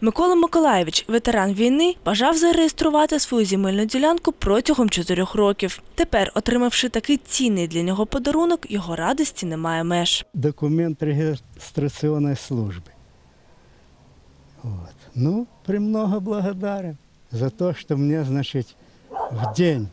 Микола Миколаєвич, ветеран війни, бажав зареєструвати свою земельну ділянку протягом чотирьох років. Тепер, отримавши такий цінний для нього подарунок, його радості немає меж. документ регистрационной службы. Вот. Ну, премного благодарен за то, что мне, значит, в день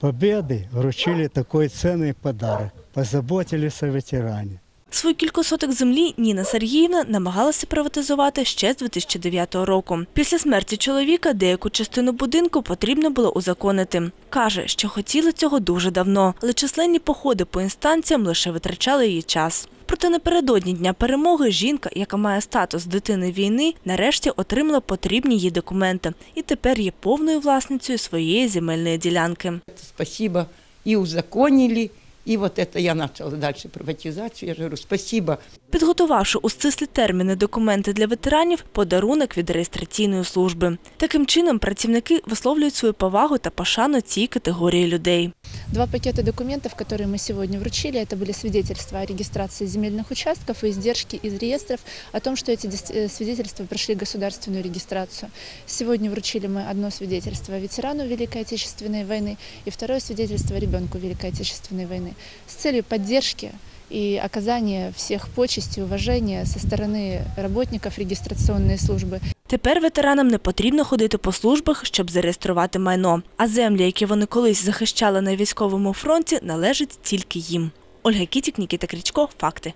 победы вручили такой ценный подарок. Позаботились о ветеране. Свої кілька землі Ніна Сергіївна намагалася приватизувати ще з 2009 року. Після смерті чоловіка деяку частину будинку потрібно було узаконити. Каже, що хотіла цього дуже давно, але численні походи по інстанціям лише витрачали її час. Проте напередодні дня перемоги жінка, яка має статус дитини війни, нарешті отримала потрібні їй документи і тепер є повною власницею своєї земельної ділянки. спасибо, и узаконили, и вот это я начала дальше приватизацию, я же говорю, спасибо Підготувавши у стислі терміни документи для ветеранів, подарунок від реєстраційної служби. Таким чином працівники висловлюють свою повагу та пошану цій категорії людей. Два пакета документов, которые мы сегодня вручили, это были свидетельства о регистрации земельных участков и издержки из реестров о том, что эти дис- э, свидетельства прошли государственную регистрацию. Сегодня вручили мы одно свидетельство ветерану Великой Отечественной войны и второе свидетельство ребенку Великой Отечественной войны с целью поддержки и оказания всех почестей, уважения со стороны работников регистрационной службы Тепер ветеранам не потрібно ходити по службах, щоб зареєструвати майно. А землі, які вони колись захищали на військовому фронті, належать тільки їм. Ольга Кітік, Нікіта Крічко. Факти.